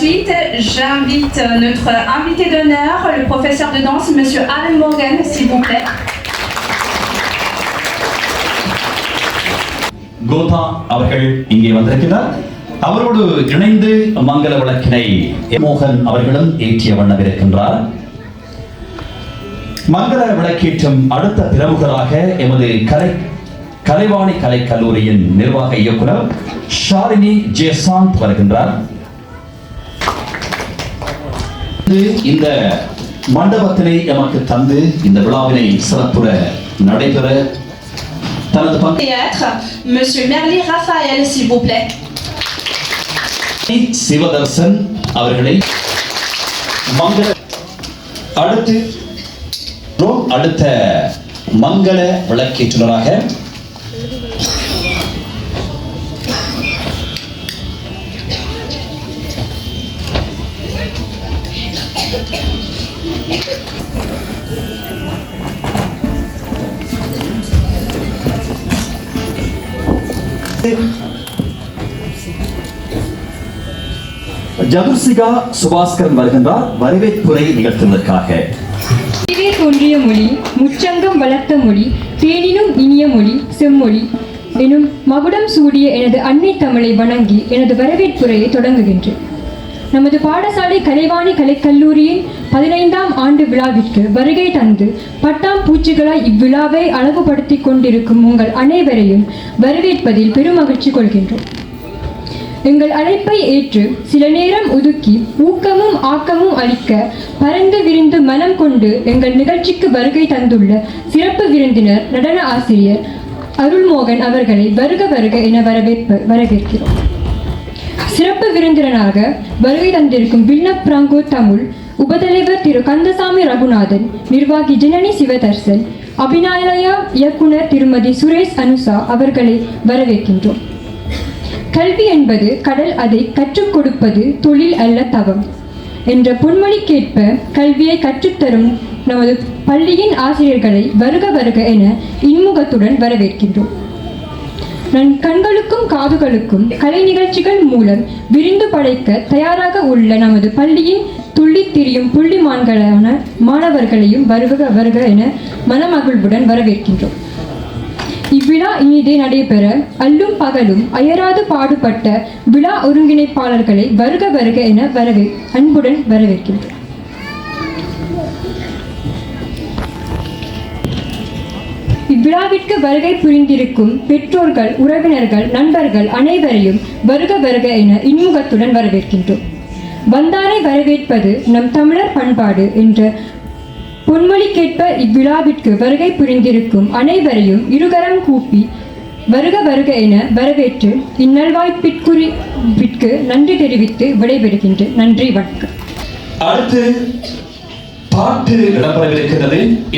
suite, j'invite notre invité d'honneur, le professeur de danse, Monsieur Alan Morgan, s'il vous plaît. கோதா அவர்கள் இங்கே வந்திருக்கிறார். அவரோடு இணைந்து மங்கள விளக்கினை மோகன் அவர்களும் ஏற்றிய வண்ணம் இருக்கின்றார். மங்கள விளக்கேற்றும் அடுத்த பிரமுகராக எமது கலை கலைவாணி கலை கல்லூரியின் நிர்வாக இயக்குனர் ஷாலினி ஜெயசாந்த் வருகின்றார். இது இந்த மண்டபத்தினை எமக்கு தந்து இந்த விழாவினை சிறப்புற நடைபெற தனது. சிவதர்சன் அவர்களை மங்கள அடுத்து அடுத்த மங்கள விளக்கேற்றுனராக ஜதுர்சிகா சுபாஸ்கரன் வருகின்றார் வரவேற்புரை நிகழ்த்துவதற்காக. தோன்றிய மொழி முச்சங்கம் வளர்த்த மொழி தேனினும் இனிய மொழி செம்மொழி எனும் மகுடம் சூடிய எனது அன்னை தமிழை வணங்கி எனது வரவேற்புரையை தொடங்குகின்றேன். நமது பாடசாலை கலைவாணி கலைக்கல்லூரியின் பதினைந்தாம் ஆண்டு விழாவிற்கு வருகை தந்து பட்டாம் பூச்சிகளாய் இவ்விழாவை அழகுபடுத்திக் கொண்டிருக்கும் உங்கள் அனைவரையும் வரவேற்பதில் பெருமகிழ்ச்சி கொள்கின்றோம். எங்கள் அழைப்பை ஏற்று சில நேரம் ஒதுக்கி ஊக்கமும் ஆக்கமும் அளிக்க பரந்து விரிந்து மனம் கொண்டு எங்கள் நிகழ்ச்சிக்கு வருகை தந்துள்ள சிறப்பு விருந்தினர் நடன ஆசிரியர் அருள்மோகன் அவர்களை வருக வருக என வரவேற்ப வரவேற்கிறோம். சிறப்பு விருந்தினராக வருகை தந்திருக்கும் வில்னப் பிராங்கோ தமிழ் உபதலைவர் திரு கந்தசாமி ரகுநாதன் நிர்வாகி ஜனனி சிவதர்சன் அபிநாயலய இயக்குனர் திருமதி சுரேஷ் அனுசா அவர்களை வரவேற்கின்றோம் கல்வி என்பது கடல் அதை கற்றுக் கொடுப்பது தொழில் அல்ல தவம் என்ற பொன்மொழிக்கேற்ப கல்வியை கற்றுத்தரும் நமது பள்ளியின் ஆசிரியர்களை வருக வருக என இன்முகத்துடன் வரவேற்கின்றோம். நம் கண்களுக்கும் காதுகளுக்கும் கலை நிகழ்ச்சிகள் மூலம் விரிந்து படைக்க தயாராக உள்ள நமது பள்ளியின் துள்ளி திரியும் புள்ளிமான்களான மாணவர்களையும் வருக வருக என மனமகிழ்வுடன் வரவேற்கின்றோம். இவ்விழா இனிதே நடைபெற அல்லும் பகலும் அயராது பாடுபட்ட விழா ஒருங்கிணைப்பாளர்களை வருக வருக என வரவே அன்புடன் வரவேற்கின்றோம். இவ்விழாவிற்கு வருகை புரிந்திருக்கும் பெற்றோர்கள் உறவினர்கள் நண்பர்கள் அனைவரையும் வருக வருக என இன்முகத்துடன் வரவேற்கின்றோம். வந்தாரை வரவேற்பது நம் தமிழர் பண்பாடு என்ற பொன்மொழிக்கேற்ப இவ்விழாவிற்கு வருகை புரிந்திருக்கும் அனைவரையும் இருகரம் கூப்பி வருக வருக என வரவேற்று இந்நல்வாய்ப்பிற்குறிவிற்கு நன்றி தெரிவித்து விடைபெறுகின்றேன் நன்றி வணக்கம். அடுத்து பாட்டு இடம்பெறவிருக்கிறது